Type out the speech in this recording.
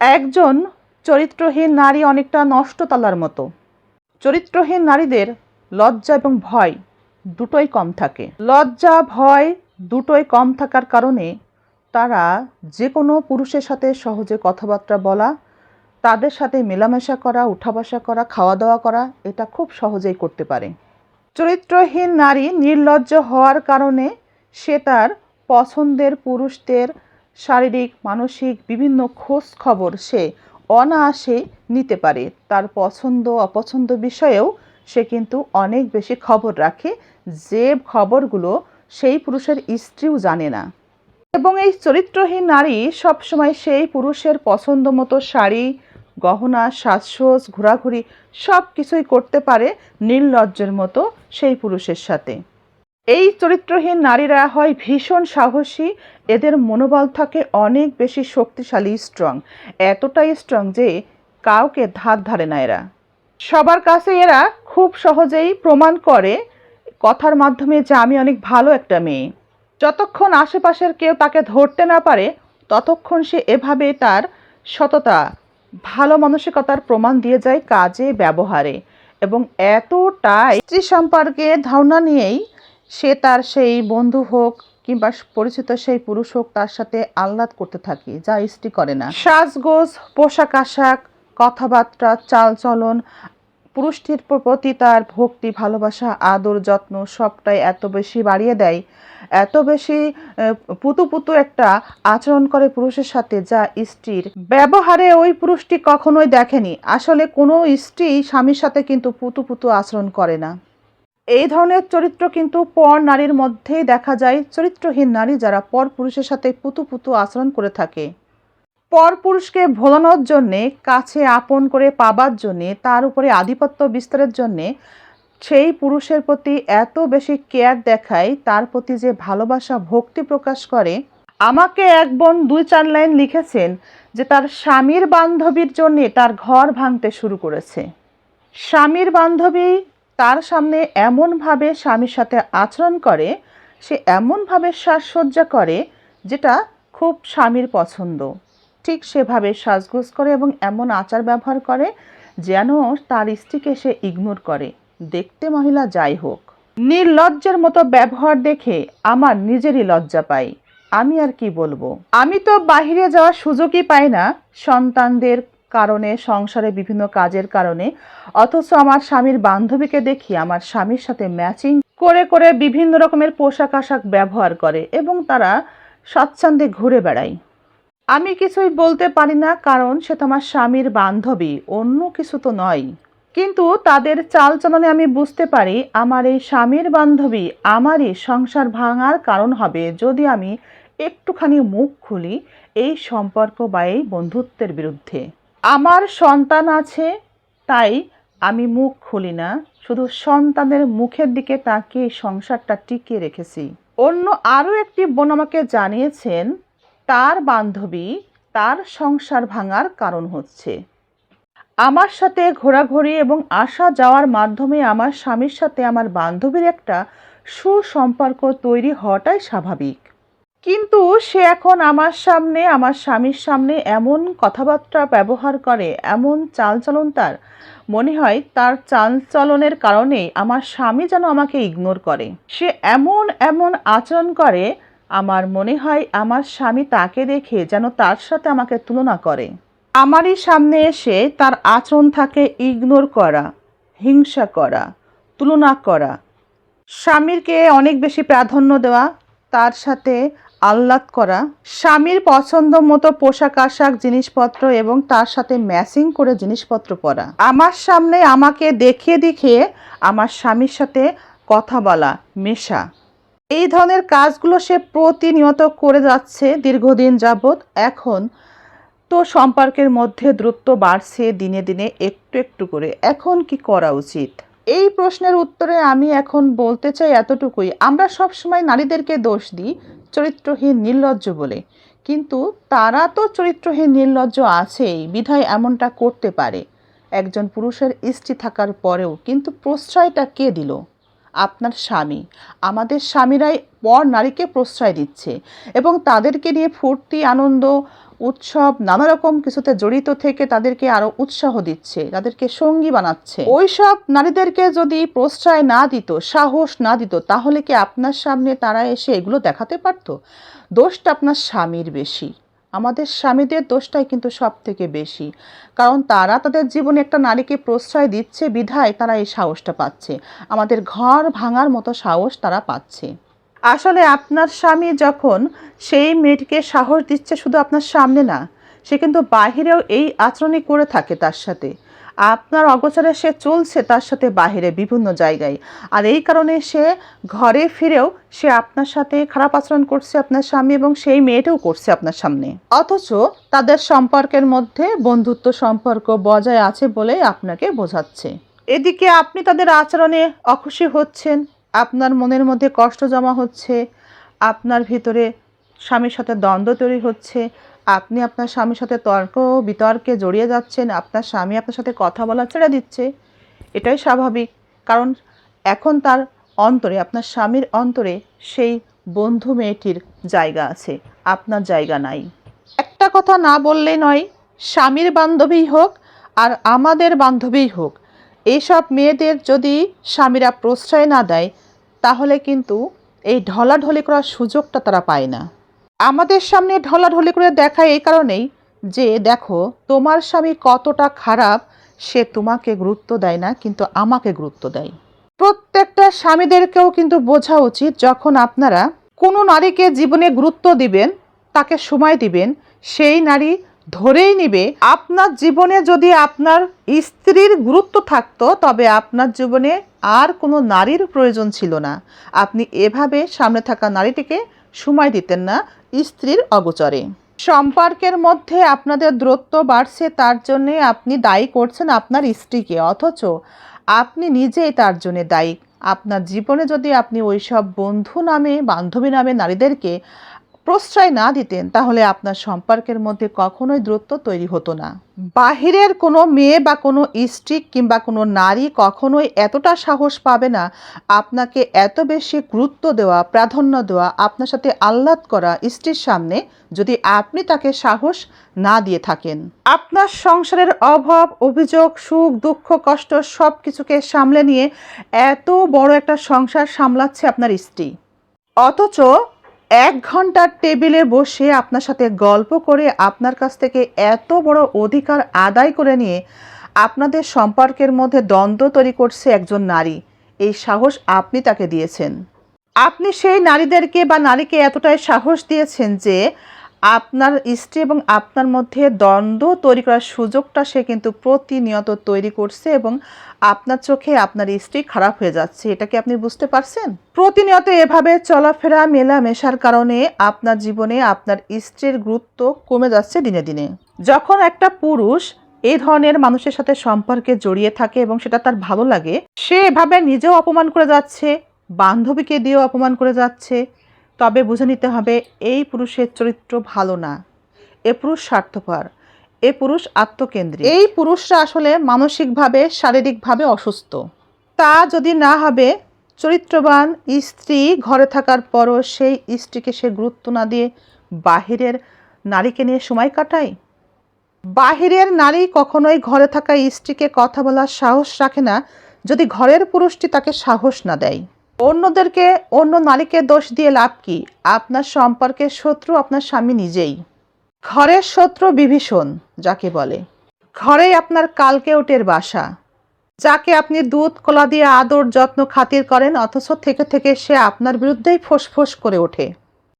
একজন চরিত্রহীন নারী অনেকটা নষ্ট তালার মতো। চরিত্রহীন নারীদের লজ্জা এবং ভয় দুটোই কম থাকে। লজ্জা, ভয় দুটোই কম থাকার কারণে তারা যে কোনো পুরুষের সাথে সহজে কথাবার্তা বলা, তাদের সাথে মেলামেশা করা উঠা বসা করা খাওয়া দাওয়া করা, এটা খুব সহজেই করতে পারে। চরিত্রহীন নারী নির্লজ্জ হওয়ার কারণে সে তার পছন্দের পুরুষদের শারীরিক, মানসিক বিভিন্ন খোঁজ খবর সে অনায়াসে নিতে পারে। তার পছন্দ, অপছন্দ বিষয়েও সে কিন্তু অনেক বেশি খবর রাখে। যে খবরগুলো সেই পুরুষের স্ত্রীও জানে না। এবং এই চরিত্রহীন নারী সবসময় সেই পুরুষের পছন্দ মতো শাড়ি, গহনা, সাজসোজ, ঘোরাঘুরি সব কিছুই করতে পারে নির্লজ্জের মতো সেই পুরুষের সাথে। এই চরিত্রহীন নারীরা হয় ভীষণ সাহসী। এদের মনোবল থাকে অনেক বেশি শক্তিশালী স্ট্রং এতটাই স্ট্রং যে কাউকে ধার ধারে না এরা। সবার কাছে এরা খুব সহজেই প্রমাণ করে। কথার মাধ্যমে যে আমি অনেক ভালো একটা মেয়ে। যতক্ষণ আশেপাশের কেউ তাকে ধরতে না পারে, ততক্ষণ সে এভাবে তার সততা, ভালো মানসিকতার প্রমাণ দিয়ে যায় কাজে, ব্যবহারে। এবং এতটাই স্ত্রী সম্পর্কে ধারণা নিয়েই সে তার সেই বন্ধু হোক কিংবা পরিচিত সেই পুরুষ হোক, তার সাথে আহ্লাদ করতে থাকে, যা স্ত্রী করে না। সাজগোজ, পোশাক আশাক, কথাবার্তা, চালচলন, পুরুষটির প্রতি তার ভক্তি, ভালোবাসা, আদর, যত্ন সবটাই এত বেশি বাড়িয়ে দেয়, এত বেশি পুতু পুতু একটা আচরণ করে পুরুষের সাথে, যা স্ত্রীর ব্যবহারে ওই পুরুষটি কখনোই দেখেনি। আসলে কোনো স্ত্রী স্বামীর সাথে কিন্তু পুতু পুতু আচরণ করে না। এই ধরনের চরিত্র কিন্তু পর নারীর মধ্যেই দেখা যায়। চরিত্রহীন নারী যারা পর পুরুষের সাথে পুতু পুতু আচরণ করে থাকে। পর পুরুষকে ভোলানোর জন্যে, কাছে আপন করে পাবার জন্যে, তার উপরে আধিপত্য বিস্তারের জন্যে সেই পুরুষের প্রতি এত বেশি কেয়ার দেখায়, তার প্রতি যে ভালোবাসা, ভক্তি প্রকাশ করে। আমাকে এক বোন দুই চার লাইন লিখেছেন যে তার স্বামীর বান্ধবীর জন্যে তার ঘর ভাঙতে শুরু করেছে। স্বামীর বান্ধবী তার সামনে এমনভাবে স্বামীর সাথে আচরণ করে, সে এমনভাবে সাজসজ্জা করে যেটা খুব স্বামীর পছন্দ। ঠিক সেভাবে সাজগোজ করে এবং এমন আচার ব্যবহার করে যেন তার স্ত্রীকে সে ইগনোর করে। দেখতে মহিলা যাই হোক। নির্লজ্জের মতো ব্যবহার দেখে আমার নিজেরই লজ্জা পাই। আমি আর কি বলব? আমি তো বাইরে যাওয়ার সুযোগই পাই না। সন্তানদের কারণে, সংসারে বিভিন্ন কাজের কারণে। অথচ আমার স্বামীর বান্ধবীকে দেখি আমার স্বামীর সাথে ম্যাচিং করে করে বিভিন্ন রকমের পোশাক আশাক ব্যবহার করে এবং তারা স্বচ্ছন্দে ঘুরে বেড়ায়। আমি কিছুই বলতে পারি না, কারণ সে তো আমার স্বামীর বান্ধবী, অন্য কিছু তো নয়। কিন্তু তাদের চালচলনে আমি বুঝতে পারি, আমার এই স্বামীর বান্ধবী আমারই সংসার ভাঙার কারণ হবে। যদি আমি একটুখানি মুখ খুলি, এই সম্পর্ক বা এই বন্ধুত্বের বিরুদ্ধে। আমার সন্তান আছে, তাই আমি মুখ খুলি না। শুধু সন্তানের মুখের দিকে তাকিয়ে সংসারটা টিকিয়ে রেখেছি। অন্য আরও একটি বোন আমাকে জানিয়েছেন, তার বান্ধবী তার সংসার ভাঙার কারণ হচ্ছে। আমার সাথে ঘোরাঘুরি এবং আসা যাওয়ার মাধ্যমে আমার স্বামীর সাথে আমার বান্ধবীর একটা সুসম্পর্ক তৈরি হওয়াটাই স্বাভাবিক। কিন্তু সে এখন আমার সামনে, আমার স্বামীর সামনে এমন কথাবার্তা ব্যবহার করে, এমন চালচলন তার। মনে হয় তার চালচলনের কারণে আমার স্বামী যেন আমাকে ইগনোর করে। সে এমন এমন আচরণ করে, আমার মনে হয় আমার স্বামী তাকে দেখে যেন তার সাথে আমাকে তুলনা করে। আমারই সামনে এসে তার আচরণ থাকে ইগনোর করা, হিংসা করা, তুলনা করা। স্বামীরকে অনেক বেশি প্রাধান্য দেওয়া, তার সাথে আহ্লাদ করা, স্বামীর পছন্দ মতো পোশাক আশাক জিনিসপত্র এবং তার সাথে ম্যাচিং করে জিনিসপত্র পরা। আমার সামনে আমাকে দেখিয়ে দেখিয়ে আমার স্বামীর সাথে কথা বলা, মেশা। এই ধরনের কাজগুলো সে প্রতিনিয়ত করে যাচ্ছে দীর্ঘদিন যাবৎ। এখন তো সম্পর্কের মধ্যে দ্রুত বাড়ছে দিনে দিনে একটু একটু করে। এখন কি করা উচিত? এই প্রশ্নের উত্তরে আমি এখন বলতে চাই এতটুকুই। আমরা সবসময় নারীদেরকে দোষ দিই। চরিত্রহীন নির্লজ্জ বলে। কিন্তু তারা তো চরিত্রহীন নির্লজ্জ আছেই, বিধায় এমনটা করতে পারে। একজন পুরুষের স্ত্রী থাকার পরেও কিন্তু প্রশ্রয়টা কে দিল? আপনার স্বামী। আমাদের স্বামীরাই পর নারীকে প্রশ্রয় দিচ্ছে এবং তাদেরকে নিয়ে ফুর্তি, আনন্দ, উৎসব নানা রকম কিছুতে জড়িত থেকে তাদেরকে আরও উৎসাহ দিচ্ছে, তাদেরকে সঙ্গী বানাচ্ছে। ওইসব নারীদেরকে যদি প্রশ্রয় না দিত, সাহস না দিত, তাহলে কি আপনার সামনে তারা এসে এগুলো দেখাতে পারতো? দোষটা আপনার স্বামীর বেশি। আমাদের স্বামীদের দোষটাই কিন্তু সব থেকে বেশি। কারণ তারা তাদের জীবনে একটা নারীকে প্রশ্রয় দিচ্ছে, বিধায় তারা এই সাহসটা পাচ্ছে। আমাদের ঘর ভাঙার মতো সাহস তারা পাচ্ছে। আসলে আপনার স্বামী যখন সেই মেয়েটিকে সাহস দিচ্ছে শুধু আপনার সামনে না, সে কিন্তু বাহিরেও এই আচরণই করে থাকে তার সাথে। আপনার অগোচরে সে চলছে তার সাথে বাহিরে বিভিন্ন জায়গায়। আর এই কারণে সে ঘরে ফিরেও সে আপনার সাথে খারাপ আচরণ করছে আপনার স্বামী এবং সেই মেয়েটাও করছে আপনার সামনে। অথচ তাদের সম্পর্কের মধ্যে বন্ধুত্ব সম্পর্ক বজায় আছে বলে আপনাকে বোঝাচ্ছে। এদিকে আপনি তাদের আচরণে অখুশি হচ্ছেন, আপনার মনের মধ্যে কষ্ট জমা হচ্ছে, আপনার ভিতরে স্বামীর সাথে দ্বন্দ্ব তৈরি হচ্ছে আপনি আপনার স্বামীর সাথে তর্ক, বিতর্কে জড়িয়ে যাচ্ছেন, আপনার স্বামী আপনার সাথে কথা বলা ছেড়ে দিচ্ছে, এটাই স্বাভাবিক। কারণ এখন তার অন্তরে, আপনার স্বামীর অন্তরে সেই বন্ধু মেয়েটির জায়গা আছে, আপনার জায়গা নাই। একটা কথা না বললে নয়, স্বামীর বান্ধবী হোক আর আমাদের বান্ধবীই হোক এইসব মেয়েদের যদি স্বামীরা প্রশ্রয় না দেয়, তাহলে কিন্তু এই ঢলাঢলি করার সুযোগটা তারা পায় না। আমাদের সামনে ঢলাঢলি করে দেখায় এই কারণেই যে, দেখো, তোমার স্বামী কতটা খারাপ, সে তোমাকে গুরুত্ব দেয় না, কিন্তু আমাকে গুরুত্ব দেয়। প্রত্যেকটা স্বামীদেরকেও কিন্তু বোঝা উচিত, যখন আপনারা কোনো নারীকে জীবনে গুরুত্ব দিবেন, তাকে সময় দিবেন, সেই নারী ধরেই নিবে, আপনার জীবনে যদি আপনার স্ত্রীর গুরুত্ব থাকতো, তবে আপনার জীবনে আর কোনো নারীর প্রয়োজন ছিল না। আপনি এভাবে সামনে থাকা নারীটিকে সময় দিতেন না স্ত্রীর অগোচরে। সম্পর্কের মধ্যে আপনাদের দূরত্ব বাড়ছে, তার জন্যে আপনি দায়ী করছেন আপনার স্ত্রীকে, অথচ আপনি নিজেই তার জন্যে দায়ী। আপনার জীবনে যদি আপনি ওইসব বন্ধু নামে, বান্ধবী নামে নারীদেরকে প্রশ্রয় না দিতেন, তাহলে আপনার সম্পর্কের মধ্যে কখনোই দূরত্ব তৈরি হতো না। বাহিরের কোনো মেয়ে বা কোনো স্ত্রী কিংবা কোনো নারী কখনোই এতটা সাহস পাবে না, আপনাকে এত বেশি গুরুত্ব দেওয়া, প্রাধান্য দেওয়া, আপনার সাথে আহ্লাদ করা স্ত্রীর সামনে যদি আপনি তাকে সাহস না দিয়ে থাকেন। আপনার সংসারের অভাব, অভিযোগ, সুখ, দুঃখ, কষ্ট সব কিছুকে সামলে নিয়ে এত বড় একটা সংসার সামলাচ্ছে আপনার স্ত্রী। অথচ এক ঘণ্টার টেবিলে বসে আপনার সাথে গল্প করে আপনার কাছ থেকে এত বড় অধিকার আদায় করে নিয়ে আপনাদের সম্পর্কের মধ্যে দ্বন্দ্ব তৈরি করছে একজন নারী। এই সাহস আপনি তাকে দিয়েছেন। আপনি সেই নারীদেরকে বা নারীকে এতটাই সাহস দিয়েছেন যে আপনার স্ত্রী এবং আপনার মধ্যে দ্বন্দ্ব তৈরি করার সুযোগটা সে কিন্তু প্রতিনিয়ত তৈরি করছে এবং আপনার চোখে আপনার স্ত্রী খারাপ হয়ে যাচ্ছে, এটা কি আপনি বুঝতে পারছেন? প্রতিনিয়ত এভাবে চলাফেরা মেলামেশার কারণে আপনার জীবনে আপনার স্ত্রীর গুরুত্ব কমে যাচ্ছে দিনে দিনে। যখন একটা পুরুষ এই ধরনের মানুষের সাথে সম্পর্কে জড়িয়ে থাকে এবং সেটা তার ভালো লাগে, সে এভাবে নিজেও অপমান করে যাচ্ছে, বান্ধবীকে দিয়েও অপমান করে যাচ্ছে তবে বুঝে নিতে হবে এই পুরুষের চরিত্র ভালো না। এ পুরুষ স্বার্থপর, এ পুরুষ আত্মকেন্দ্রিক। এই পুরুষরা আসলে মানসিকভাবে, শারীরিকভাবে অসুস্থ। তা যদি না হবে, চরিত্রবান স্ত্রী ঘরে থাকার পরও সেই স্ত্রীকে সে গুরুত্ব না দিয়ে বাহিরের নারীকে নিয়ে সময় কাটায়? বাহিরের নারী কখনোই ঘরে থাকা স্ত্রীকে কথা বলার সাহস রাখে না, যদি ঘরের পুরুষটি তাকে সাহস না দেয়। অন্যদেরকে, অন্য নারীকে দোষ দিয়ে লাভ কি? আপনার সম্পর্কে শত্রু আপনার স্বামী নিজেই। ঘরের শত্রু বিভীষণ, যাকে বলে। ঘরেই আপনার কালকে ওটের বাসা। যাকে আপনি দুধ, কলা দিয়ে আদর, যত্ন, খাতির করেন, অথচ থেকে থেকে সে আপনার বিরুদ্ধেই ফোঁস করে ওঠে।